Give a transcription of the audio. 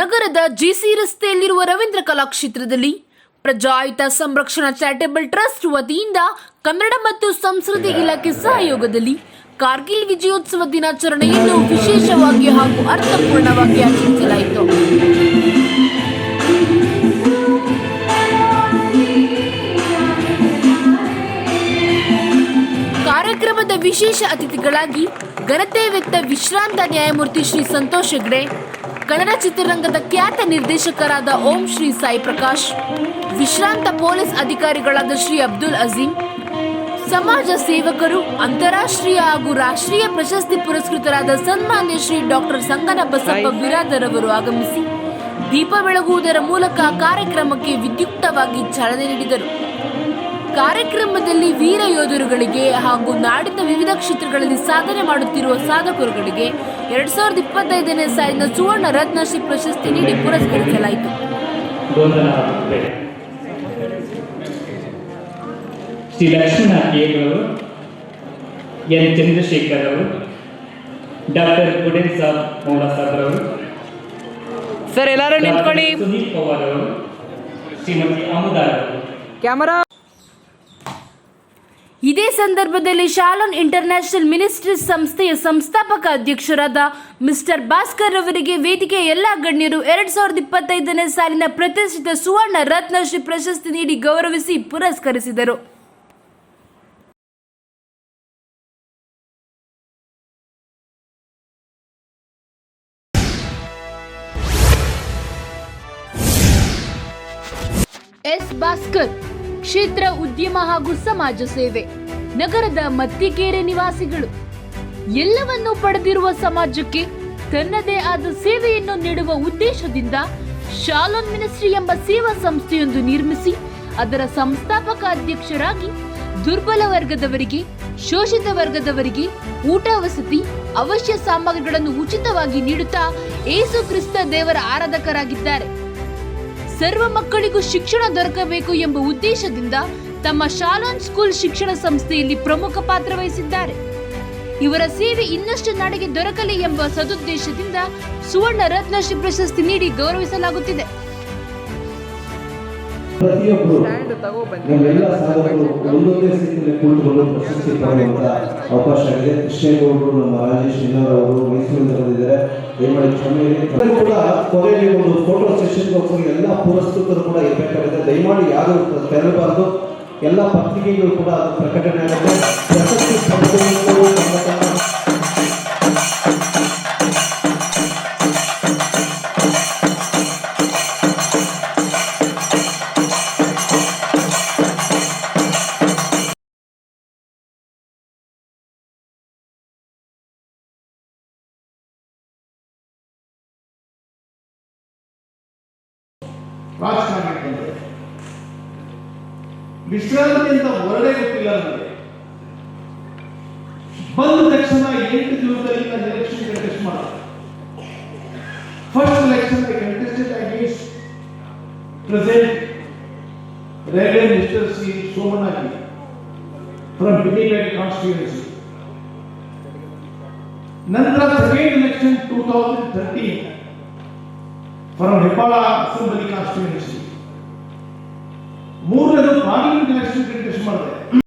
ನಗರದ ಜಿಸಿ ರಸ್ತೆಯಲ್ಲಿರುವ ರವೀಂದ್ರ ಕಲಾಕ್ಷೇತ್ರದಲ್ಲಿ ಪ್ರಜಾಯುತ ಸಂರಕ್ಷಣಾ ಚಾರಿಟೇಬಲ್ ಟ್ರಸ್ಟ್ ವತಿಯಿಂದ ಕನ್ನಡ ಮತ್ತು ಸಂಸ್ಕೃತಿ ಇಲಾಖೆ ಸಹಯೋಗದಲ್ಲಿ ಕಾರ್ಗಿಲ್ ವಿಜಯೋತ್ಸವ ದಿನಾಚರಣೆಯನ್ನು ವಿಶೇಷವಾಗಿ ಹಾಗೂ ಅರ್ಥಪೂರ್ಣವಾಗಿ ಆಚರಿಸಲಾಯಿತು. ಕಾರ್ಯಕ್ರಮದ ವಿಶೇಷ ಅತಿಥಿಗಳಾಗಿ ಘನತೆ ವ್ಯಕ್ತ ವಿಶ್ರಾಂತ ನ್ಯಾಯಮೂರ್ತಿ ಶ್ರೀ ಸಂತೋಷ್ ಹೆಗ್ಡೆ ಕನ್ನಡ ಚಿತ್ರರಂಗದ ಖ್ಯಾತ ನಿರ್ದೇಶಕರಾದ ಓಂ ಶ್ರೀ ಸಾಯಿ ಪ್ರಕಾಶ್ ವಿಶ್ರಾಂತ ಪೊಲೀಸ್ ಅಧಿಕಾರಿಗಳಾದ ಶ್ರೀ ಅಬ್ದುಲ್ ಅಜೀಂ ಸಮಾಜ ಸೇವಕರು ಅಂತಾರಾಷ್ಟ್ರೀಯ ಹಾಗೂ ರಾಷ್ಟ್ರೀಯ ಪ್ರಶಸ್ತಿ ಪುರಸ್ಕೃತರಾದ ಸನ್ಮಾನ್ಯ ಶ್ರೀ ಡಾಕ್ಟರ್ ಸಂಗನ ಬಸಪ್ಪ ಬಿರಾದರ್ ಅವರು ಆಗಮಿಸಿ ದೀಪ ಬೆಳಗುವುದರ ಮೂಲಕ ಕಾರ್ಯಕ್ರಮಕ್ಕೆ ವಿದ್ಯುಕ್ತವಾಗಿ ಚಾಲನೆ ನೀಡಿದರು. ಕಾರ್ಯಕ್ರಮದಲ್ಲಿ ವೀರ ಯೋಧರುಗಳಿಗೆ ಹಾಗೂ ನಾಡಿನ ವಿವಿಧ ಕ್ಷೇತ್ರಗಳಲ್ಲಿ ಸಾಧನೆ ಮಾಡುತ್ತಿರುವ ಸಾಧಕರುಗಳಿಗೆ ಎರಡ್ ಸಾವಿರದ ಇಪ್ಪತ್ತೈದನೇ ಸಾಲಿನ ಸುವರ್ಣ ರತ್ನಶ್ರೀ ಪ್ರಶಸ್ತಿ ನೀಡಿ ಪುರಸ್ಕರಿಸಲಾಯಿತು. ಶ್ರೀ ಎನ್. ಚಂದ್ರಶೇಖರ್ ಅವರು ಡಾಕ್ಟರ್ ಗುಡೇನ್ ಸಾಬ್ ಮೌಲ ಸಾಬ್ ಅವರು ಸರ್ ಎಲ್ಲರೂ ನಿಂತ್ಕೊಳ್ಳಿ. ಸುನೀಲ್ ಪವಾರ್ ಅವರು ಶ್ರೀಮತಿ ಅಮುದಾರ್ ಅವರು. ಕ್ಯಾಮರಾ ಇದೇ ಸಂದರ್ಭದಲ್ಲಿ ಶಾಲೋನ್ ಇಂಟರ್ನ್ಯಾಷನಲ್ ಮಿನಿಸ್ಟ್ರೀಸ್ ಸಂಸ್ಥೆಯ ಸಂಸ್ಥಾಪಕ ಅಧ್ಯಕ್ಷರಾದ ಮಿಸ್ಟರ್ ಭಾಸ್ಕರ್ ಅವರಿಗೆ ವೇದಿಕೆಯ ಎಲ್ಲ ಗಣ್ಯರು ಎರಡ್ ಸಾವಿರದ ಇಪ್ಪತ್ತೈದನೇ ಸಾಲಿನ ಪ್ರತಿಷ್ಠಿತ ಸುವರ್ಣ ರತ್ನಶ್ರೀ ಪ್ರಶಸ್ತಿ ನೀಡಿ ಗೌರವಿಸಿ ಪುರಸ್ಕರಿಸಿದರು. ಎಸ್ ಭಾಸ್ಕರ್ ಕ್ಷೇತ್ರ ಉದ್ಯಮ ಹಾಗೂ ಸಮಾಜ ಸೇವೆ, ನಗರದ ಮತ್ತಿಕೇರೆ ನಿವಾಸಿಗಳು. ಎಲ್ಲವನ್ನೂ ಪಡೆದಿರುವ ಸಮಾಜಕ್ಕೆ ತನ್ನದೇ ಆದ ಸೇವೆಯನ್ನು ನೀಡುವ ಉದ್ದೇಶದಿಂದ ಶಾಲೋನ್ ಮಿನಿಸ್ಟ್ರಿ ಎಂಬ ಸೇವಾ ಸಂಸ್ಥೆಯೊಂದು ನಿರ್ಮಿಸಿ, ಅದರ ಸಂಸ್ಥಾಪಕ ಅಧ್ಯಕ್ಷರಾಗಿ ದುರ್ಬಲ ವರ್ಗದವರಿಗೆ, ಶೋಷಿತ ವರ್ಗದವರಿಗೆ ಊಟ ವಸತಿ, ಅವಶ್ಯ ಸಾಮಗ್ರಿಗಳನ್ನು ಉಚಿತವಾಗಿ ನೀಡುತ್ತಾ ಏಸು ಕ್ರಿಸ್ತ ದೇವರ ಆರಾಧಕರಾಗಿದ್ದಾರೆ. ಸರ್ವ ಮಕ್ಕಳಿಗೂ ಶಿಕ್ಷಣ ದೊರಕಬೇಕು ಎಂಬ ಉದ್ದೇಶದಿಂದ ತಮ್ಮ ಶಾಲಾನ್ ಸ್ಕೂಲ್ ಶಿಕ್ಷಣ ಸಂಸ್ಥೆಯಲ್ಲಿ ಪ್ರಮುಖ ಪಾತ್ರ ವಹಿಸಿದ್ದಾರೆ. ಇವರ ಸೇವೆ ಇನ್ನಷ್ಟು ನಾಡಿಗೆ ದೊರಕಲಿ ಎಂಬ ಸದುದ್ದೇಶದಿಂದ ಸುವರ್ಣ ರತ್ನಶ್ರೀ ಪ್ರಶಸ್ತಿ ನೀಡಿ ಗೌರವಿಸಲಾಗುತ್ತಿದೆ. ಸ್ಟ್ಯಾಂಡ್ ಅವಕಾಶ ಇದೆ. ಕೃಷ್ಣೇಗೌಡರು ನಮ್ಮ ರಾಜೇಶ್ ಅವರು ಮೈಸೂರಿಂದ ಬಂದಿದ್ದಾರೆ. ದಯಮಾಡಿ ಕೂಡ ಕೊನೆಯಲ್ಲಿ ಒಂದು ಫೋಟೋ ಸೆಷನ್ಗೋಸ್ಕರ ಎಲ್ಲ ಪುರಸ್ಕೃತರು ಕೂಡ ಇರಬೇಕಾಗಿದೆ ದಯಮಾಡಿ ಯಾರು ತೆರಳಬಾರದು. ಎಲ್ಲ ಪತ್ರಿಕೆಗಳು ಕೂಡ ಪ್ರಕಟಣೆ ಆಗುತ್ತೆ. ಪ್ರಶಸ್ತಿ ರಾಜಕಾರಣಕ್ಕೆ ಬಂದರೆ ವಿಶ್ರಾಂತಿಯಿಂದ ಹೊರಡೆ ಗೊತ್ತಿಲ್ಲ ನನಗೆ ಬಂದ ತಕ್ಷಣ ಎಂಟು ದಿನದಲ್ಲಿ ನಾನು ಎಲೆಕ್ಷನ್ ಕಂಟೆಸ್ಟ್ ಮಾಡ first election contested against present reverend mister C Somanathi from Binnypet constituency ನಂತರ second election two thousand thirteen from Hebbal assembly constituency ಮೂರನೇದು ಪಾರ್ಲಿಮೆಂಟ್ ಎಲೆಕ್ಷನ್ ಕಂಟೆಸ್ಟ್ ಮಾಡಿದೆ.